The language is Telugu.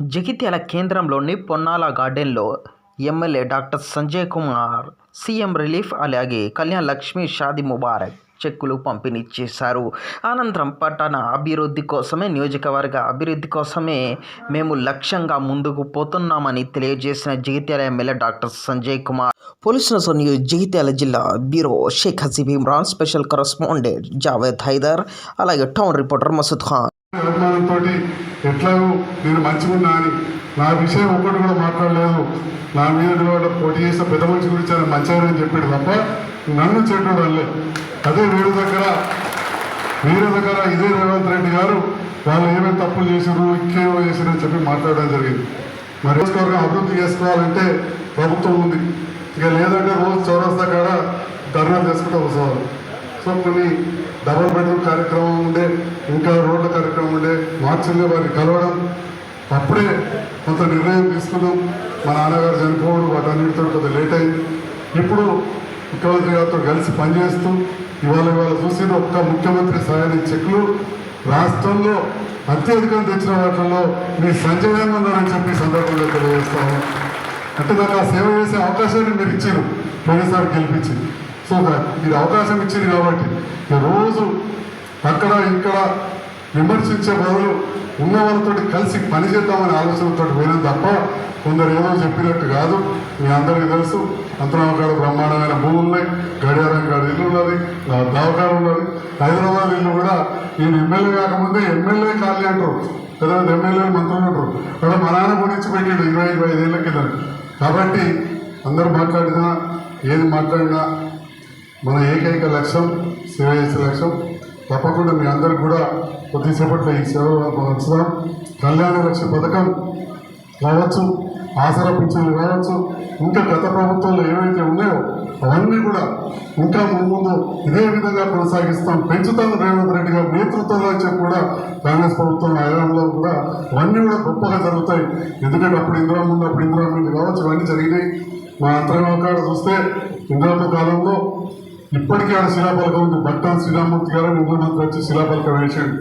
జగిత్యాల కేంద్రంలోని పొన్నాల గార్డెన్లో MLA doctor Sanjay Kumar CM relief అలాగే కళ్యాణ్ లక్ష్మి షాది ముబారక్ చెక్కులు పంపిణీ చేశారు. అనంతరం పట్టణ అభివృద్ధి కోసమే నియోజకవర్గ అభివృద్ధి కోసమే మేము లక్ష్యంగా ముందుకు పోతున్నామని తెలియజేసిన జగిత్యాల ఎమ్మెల్యే డాక్టర్ సంజయ్ కుమార్. పోలీసుల న్యూస్ జగిత్యాల జిల్లా bureau Sheikh Haseeb Imran special correspondent Javed Haider అలాగే టౌన్ రిపోర్టర్ మసూద్ ఖాన్. ఎట్లాగో నేను మంచిగున్నా అని నా విషయం ఒక్కటి కూడా మాట్లాడలేదు. నా మీద నిలబడ పోటీ చేసిన పెద్ద మనిషి గురించి ఆయన మంచిగా అని చెప్పాడు తప్ప నన్ను చెడ్డు వాళ్ళే అదే వీరి దగ్గర వీరి దగ్గర ఇదే రేవంత్ రెడ్డి గారు వాళ్ళు ఏమేమి తప్పులు చేశారు ఇంకేమో చేశారు అని చెప్పి మాట్లాడడం జరిగింది. మరి నియోజకవర్గం అభివృద్ధి చేసుకోవాలంటే ప్రభుత్వం ఉంది. ఇక లేదంటే రోజు చౌరస్తా కాడ ధర్నాలు చేసుకుంటూ వస్తారు. సో కొన్ని డబల్ బెడ్రూమ్ కార్యక్రమం ఇంకా రోడ్ల కార్యక్రమం ఉండే మార్చిల్లో వారిని కలవడం. అప్పుడే కొంత నిర్ణయం తీసుకున్నాం. మా నాన్నగారు చనిపోవడం వాటన్నిటితో కొంత లేట్ అయింది. ఇప్పుడు ముఖ్యమంత్రి గారితో కలిసి పనిచేస్తూ ఇవాళ ఇవాళ చూసిన ఒక్క ముఖ్యమంత్రి సహాయ చెక్లు రాష్ట్రంలో అత్యధికం తెచ్చిన వాటిల్లో మీ సంజయంగా ఉన్నారని చెప్పి సందర్భంగా తెలియజేస్తాము. అంటే నాకు ఆ సేవ చేసే అవకాశాన్ని మీరు ఇచ్చారు. పోయినసారి గెలిపించింది. సో మీరు అవకాశం ఇచ్చింది కాబట్టి రోజు అక్కడ ఇక్కడ విమర్శించే బదులు ఉన్న వాళ్ళతో కలిసి పనిచేద్దామనే ఆలోచనతో పోయినా తప్ప కొందరు ఏమో చెప్పినట్టు కాదు. మీ అందరికీ తెలుసు అంతరావకాడ బ్రహ్మాండమైన భూములు ఉన్నాయి గడియారం కాడ ఇల్లు ఉన్నది దావకాడ ఉన్నది. హైదరాబాద్ ఇల్లు కూడా నేను ఎమ్మెల్యే కాకముందే ఎమ్మెల్యే ఖాళీ అంటారు. కదా ఎమ్మెల్యే మంత్రులు అంటారు. అక్కడ మా నాన్న గురించి పెట్టాడు ఇరవై ఇరవై ఐదేళ్ళ కింద. కాబట్టి అందరూ మాట్లాడినా ఏది మాట్లాడినా మన ఏకైక లక్ష్యం సేవ చేసే లక్ష్యం తప్పకుండా మీ అందరికి కూడా కొద్దిసేపట్లో ఈ సేవ ఉంచుదాం కళ్యాణ లక్ష్య పథకం కావచ్చు ఆసరా పింఛన్లు కావచ్చు ఇంకా గత ప్రభుత్వంలో ఏవైతే ఉన్నాయో అవన్నీ కూడా ఇంకా ముందు ఇదే విధంగా కొనసాగిస్తాం. పెంచుతాం రేవంత్ రెడ్డి గారి నేతృత్వంలో వచ్చి కూడా కాంగ్రెస్ ప్రభుత్వం హయాంలో కూడా అవన్నీ కూడా గొప్పగా జరుగుతాయి. ఎందుకంటే అప్పుడు ఇందిరా ముందు అప్పుడు ఇందిరా ముందు కావచ్చు ఇవన్నీ జరిగినాయి. మా అంతరంగం కాడ చూస్తే ఇందిరమ్మ కాలంలో ఇప్పటికే ఆడ శిలాపలకం ఉంది. భక్తాన్ శ్రీరామూర్తి గారు ముఖ్యమంత్రి వచ్చి శిలాపలకం వేసాడు